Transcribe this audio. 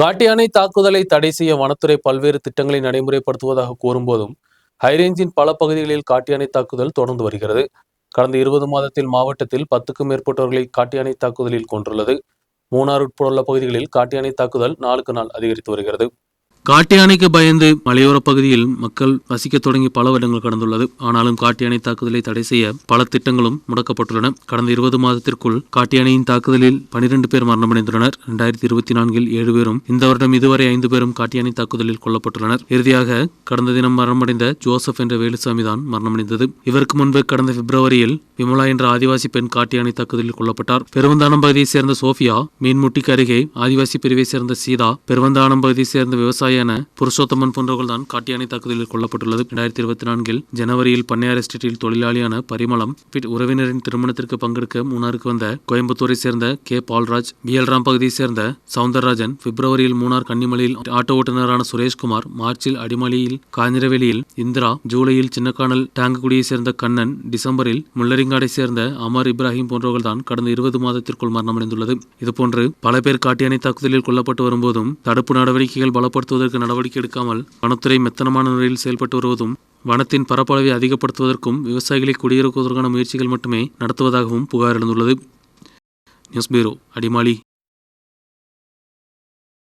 காட்டு யானை தாக்குதலை தடை செய்ய வனத்துறை பல்வேறு திட்டங்களை நடைமுறைப்படுத்துவதாக கூறும்போதும் ஹைரேஞ்சின் பல பகுதிகளில் காட்டு யானை தாக்குதல் தொடர்ந்து வருகிறது. கடந்த இருபது மாதத்தில் மாவட்டத்தில் பத்துக்கும் மேற்பட்டவர்களை காட்டு யானை தாக்குதலில் கொன்றுள்ளது. மூணார் உட்பட உள்ள பகுதிகளில் காட்டு யானை தாக்குதல் நாளுக்கு நாள் அதிகரித்து வருகிறது. காட்டு யானைக்கு பயந்து மலையோர பகுதியில் மக்கள் வசிக்க தொடங்கி பல வருடங்கள் கடந்துள்ளது. ஆனாலும் காட்டு யானை தாக்குதலை தடை செய்ய பல திட்டங்களும் முடக்கப்பட்டுள்ளன. கடந்த இருபது மாதத்திற்குள் காட்டு யானையின் தாக்குதலில் பனிரெண்டு பேர் மரணமடைந்துள்ளனர். இரண்டாயிரத்தி இருபத்தி நான்கில் ஏழு பேரும் இந்த வருடம் இதுவரை ஐந்து பேரும் காட்டு யானை தாக்குதலில் கொல்லப்பட்டுள்ளனர். இறுதியாக கடந்த தினம் மரணமடைந்த ஜோசப் என்ற வேலுசாமி தான் மரணமடைந்தது. இவருக்கு முன்பு கடந்த பிப்ரவரியில் விமலா என்ற ஆதிவாசி பெண் காட்டு யானை தாக்குதலில் கொல்லப்பட்டார். பெருவந்தானம் பகுதியைச் சேர்ந்த சோஃபியா மீன்முட்டிக்கு அருகே ஆதிவாசி பிரிவைச் சேர்ந்த சீதா பெருவந்தானம் பகுதியைச் சேர்ந்த என புருஷோத்தமன் போன்றவர்கள் தான் தாக்குதலில் கொல்லப்பட்டுள்ளது. இரண்டாயிரத்தி இருபத்தி நான்கில் ஜனவரியில் பண்ணையார் எஸ்டேட்டில் தொழிலாளியான பரிமளம் பிட் உறவினரின் திருமணத்திற்கு பங்கெடுக்க மூணாருக்கு வந்த கோயம்புத்தூரை சேர்ந்த கே. பால்ராஜ் பிஎல்ராம் பகுதியைச் சேர்ந்த சவுந்தரராஜன் பிப்ரவரியில் மூணார் கன்னிமலையில் ஆட்டோ ஓட்டுநரான சுரேஷ்குமார் மார்ச்சில் அடிமலையில் காஞ்சிரவேலியில் இந்திரா ஜூலையில் சின்னக்கானல் டாங்குகுடியைச் சேர்ந்த கண்ணன் டிசம்பரில் முள்ளரிங்காடை சேர்ந்த அமர் இப்ராஹிம் போன்றவர்கள் தான் கடந்த இருபது மாதத்திற்குள் மரணமடைந்துள்ளது. இதுபோன்று பல பேர் காட்டியானை தாக்குதலில் கொல்லப்பட்டு வரும்போதும் தடுப்பு நடவடிக்கைகள் பலப்படுத்துவதற்கு நடவடிக்கை எடுக்காமல் வனத்துறை மெத்தனமான முறையில் செயல்பட்டு வருவதும் வனத்தின் பரப்பளவை அதிகப்படுத்துவதற்கும் விவசாயிகளை குடியிருப்பதற்கான முயற்சிகள் மட்டுமே நடத்துவதாகவும் புகார் எழுந்துள்ளது. News bureau Adimali.